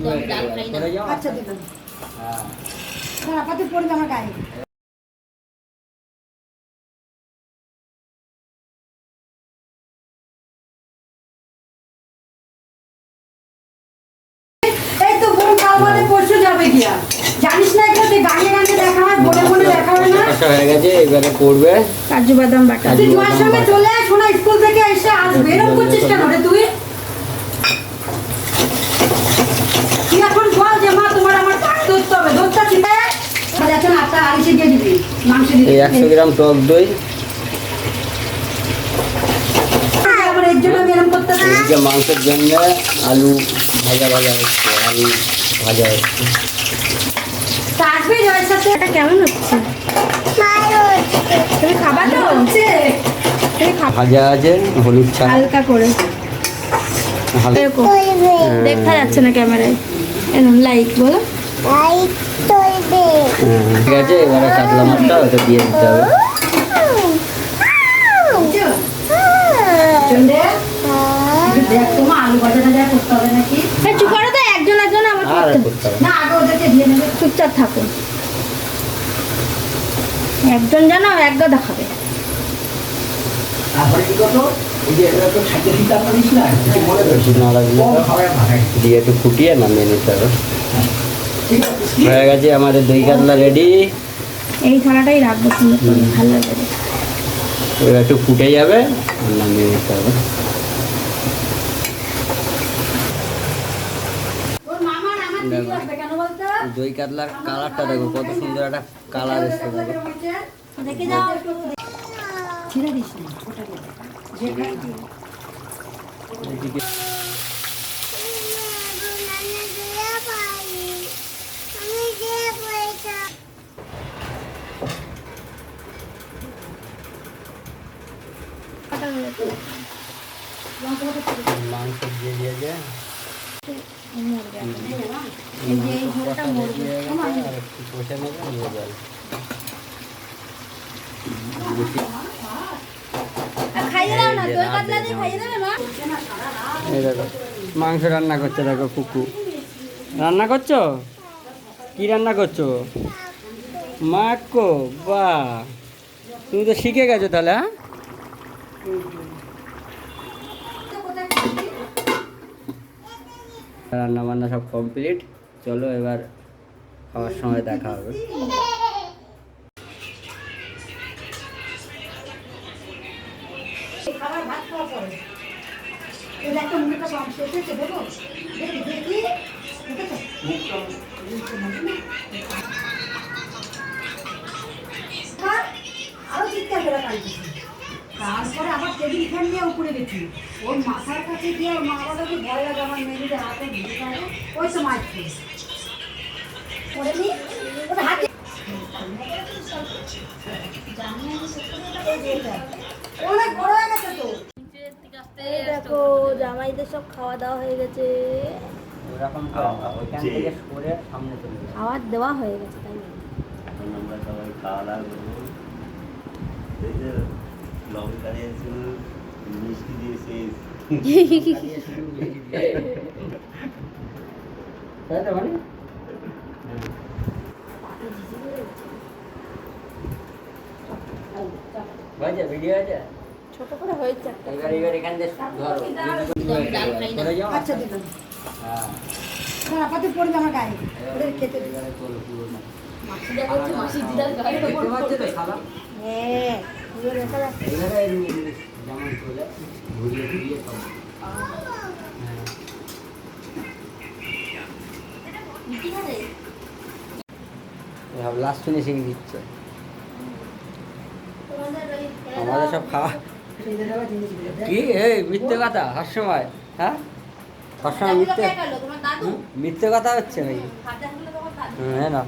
ডাল খাই না আচ্ছা দিলাম হ্যাঁ আপাতত পড়বে আমার গায়ে। জানিস না তুই গানে গানে দেখা হয় বলে বলে দেখা হয় না? হয়ে গেছে এবারে করবে কাজু বাদাম বাটা। তুই জয়ের সঙ্গে চলে আয় শোনা স্কুল থেকে এসে আসবে এরকম করছিস কেন রে তুই তুই এখন বল যে মা তোমার আমার টাক ধরতে হবে ধরতে ঠিক আছে এখন আটটা আড়িশে দিয়ে দিবি মাংস দিয়ে এই একশো গ্রাম টক দই। এদিকে মাংসের জন্য আলু ভাজা ভাজা হচ্ছে আলু ভাজা হচ্ছে। ভাজা আছে হলুদ চা। হালকা করে। দেখা যাচ্ছে না ক্যামেরায়। এরকম লাইক বলো। ঠিক আছে এবারে কাতলা মাছটা ওটা দিয়ে দিতে হবে। না। চুপচাপ থাকো। একজন জানো এক গাদা খাবে তারপরে কি করতো না মনে না। দিয়ে একটু ফুটিয়ে নামিয়ে নিতে হবে। ঠিক আছে হয়ে গেছে আমাদের দই কাতলা রেডি এই থালাটাই রাখব সুন্দর করে ভালো লাগবে এবার একটু ফুটে যাবে নামিয়ে নিতে হবে। দই কাতলার কালারটা দেখো কত সুন্দর একটা কালার এসছে দেখো দেখে যাও ছিঁড়ে দিস না ওটা দিয়ে দে। যে খাই দিয়ে। এদিকে মাংস দিয়ে দিয়েছে এই যে এই ঝোলটা মরবে আর একটু কষে নেবে নিয়ে যাবে খাইয়ে দাও না দই কাতলা দিয়ে খাইয়ে মাংস রান্না করছে, দেখো কুকু। রান্না করছ? কি রান্না করছ? মাকো বাহ। তুমি তো শিখে গেছো তাহলে হ্যাঁ? রান্না বান্না সব কমপ্লিট। চলো এবার খাওয়ার সময় দেখা হবে। খাবার ভাত খাওয়া পরে এই একটা মুখটা মাংস এসেছে দেবো দেখি দেখি দেখেছ? আর আরও চিৎকার করে কাঁদতেছে তারপরে আবার টেবিল ফ্যান নিয়ে উপরে গেছি। ওর মাথার কাছে গিয়ে ওর মা বাবাকে ভয় লাগে আমার মেয়েদের হাতে ভিড়ে থাকে ওই তো নি ওটা হাতে অনেক বড় হয়ে গেছে তো। দেখো জামাইদের সব খাওয়া দাওয়া হয়ে গেছে। করো খাওয়ার দেওয়া হয়ে গেছে তাই আমরা সবাই খাওয়া দাওয়া লঙ্কা দিয়েছিল মিষ্টি দিয়েছিস তাই তো মানে? হয়েছে ভিডিও হয়েছে ছোট করে হয়েছে এবার এবার এখান থেকে ধরো। যাও। আচ্ছা দিলাম। হ্যাঁ। হ্যাঁ আপাতত পড়বে আমার গায়ে। ওদের খেতে করছে মাসি দিদার গায়ে দেখতে তো সাদা? হ্যাঁ। যেমন ঘুরিয়ে ঘুরিয়ে। লাস্ট ফিনিশিং দিচ্ছে? আমাদের সব খাওয়া কি? এই মিথ্যে কথা সবসময় হ্যাঁ? সবসময় মিথ্যে? মিথ্যে কথা হচ্ছে নাকি? হ্যাঁ না